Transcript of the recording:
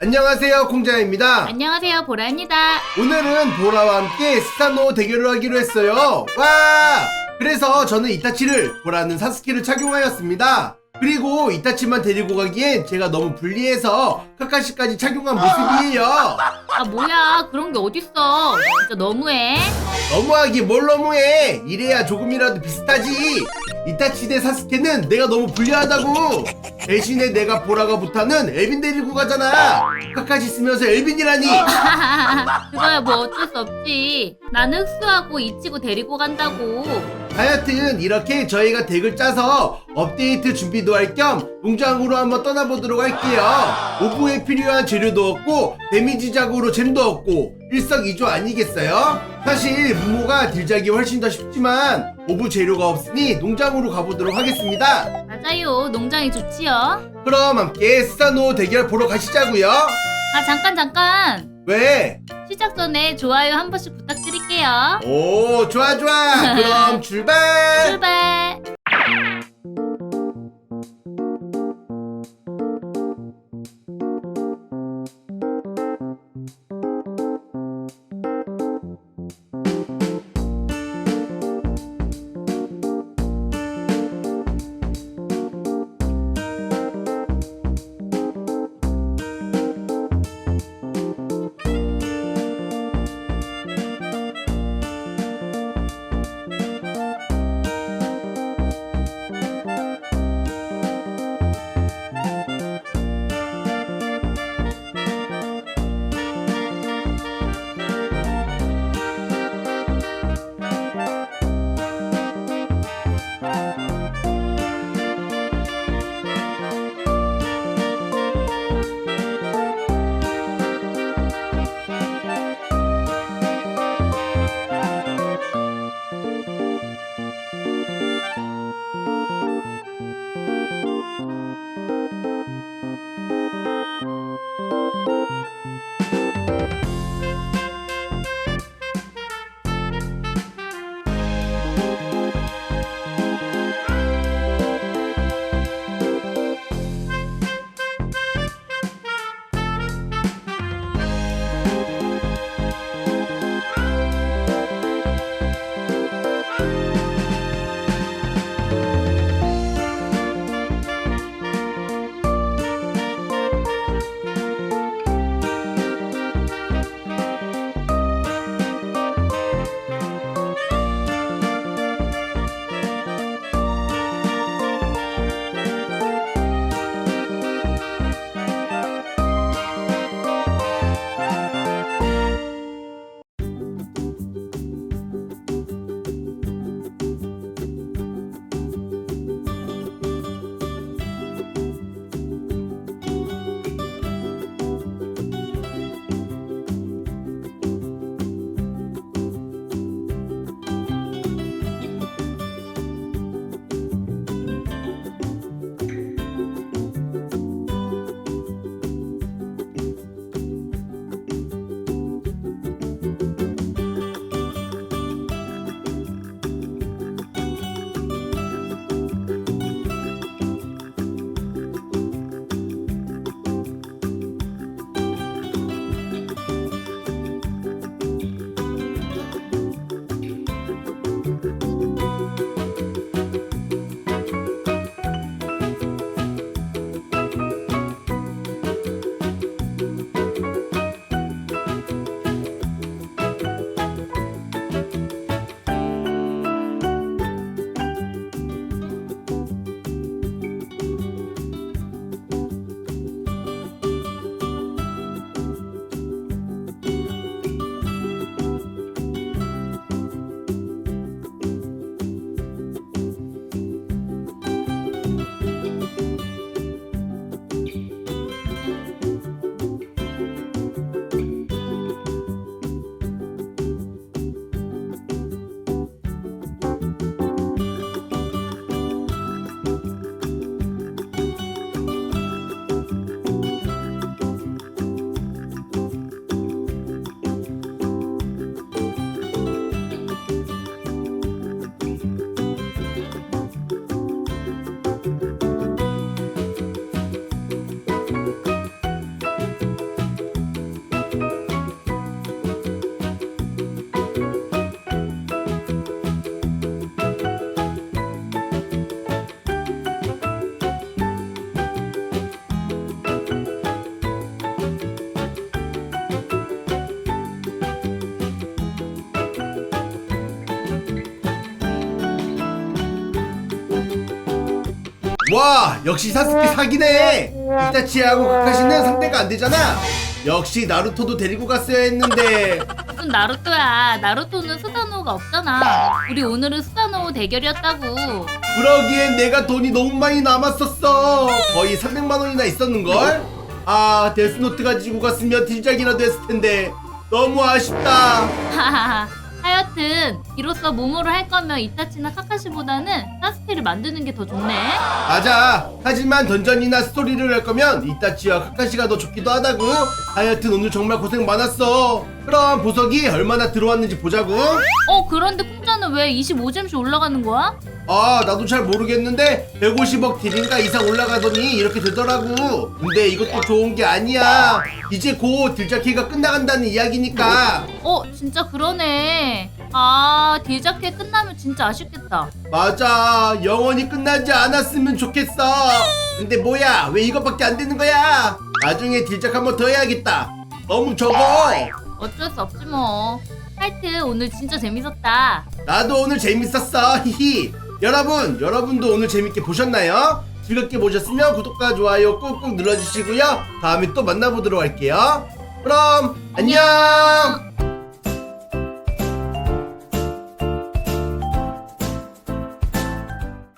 안녕하세요 콩자입니다 안녕하세요, 보라입니다. 오늘은 보라와 함께 스타노 대결을 하기로 했어요 와 그래서 저는 이타치를 보라는 사스케를 착용하였습니다 그리고 이타치만 데리고 가기엔 제가 너무 불리해서 카카시까지 착용한 모습이에요 아, 뭐야. 그런 게 어딨어. 진짜 너무해. 너무하기 뭘 너무해 이래야 조금이라도 비슷하지 이타치 대 사스케는 내가 너무 불리하다고 대신에 내가 보라가 못하는 엘빈 데리고 가잖아 카카시 쓰면서 엘빈이라니 그거야 뭐 어쩔 수 없지. 나는 흑수하고 이치고 데리고 간다고. 하여튼 이렇게 저희가 덱을 짜서 업데이트 준비도 할 겸 농장으로 한번 떠나보도록 할게요 오브에 필요한 재료도 얻고 데미지 작으로 잼도 얻고 일석이조 아니겠어요? 사실 무모가 딜작이 훨씬 더 쉽지만 오브 재료가 없으니 농장으로 가보도록 하겠습니다 맞아요. 농장이 좋지요. 그럼 함께 스타노 대결 보러 가시자고요 아, 잠깐, 잠깐. 왜? 시작 전에 좋아요 한 번씩 부탁드릴게요. 오 좋아 좋아 그럼 출발 출발. 와 역시 사스케 사기네 이타치하고 카카시는 상대가 안 되잖아 역시 나루토도 데리고 갔어야 했는데 무슨 나루토야. 나루토는 수다노가 없잖아. 우리 오늘은 수다노 대결이었다고. 그러기엔 내가 돈이 너무 많이 남았었어 거의 300만 원이나 있었는걸? 아 데스노트 가지고 갔으면 딜작이라도 했을 텐데 너무 아쉽다 하하하. 하여튼 이로써 모모를 할 거면 이타치나 카카시보다는 사스케를 만드는 게 더 좋네. 맞아. 하지만 던전이나 스토리를 할 거면 이타치와 카카시가 더 좋기도 하다고 하여튼 오늘 정말 고생 많았어 그럼 보석이 얼마나 들어왔는지 보자고. 어 그런데 공짜는 왜 25점씩 올라가는 거야? 아 나도 잘 모르겠는데 150억 딜인가 이상 올라가더니 이렇게 되더라고. 근데 이것도 좋은 게 아니야. 이제 곧 딜자키가 끝나간다는 이야기니까. 어 진짜 그러네. 아 딜자켓 끝나면 진짜 아쉽겠다. 맞아. 영원히 끝나지 않았으면 좋겠어. 근데 뭐야? 왜 이것밖에 안 되는 거야? 나중에 딜작 한번 더 해야겠다. 너무 적어 어쩔 수 없지 뭐. 하여튼 오늘 진짜 재밌었다. 나도 오늘 재밌었어 히히 여러분 여러분도 오늘 재밌게 보셨나요? 즐겁게 보셨으면 구독과 좋아요 꾹꾹 눌러주시고요 다음에 또 만나보도록 할게요 그럼 안녕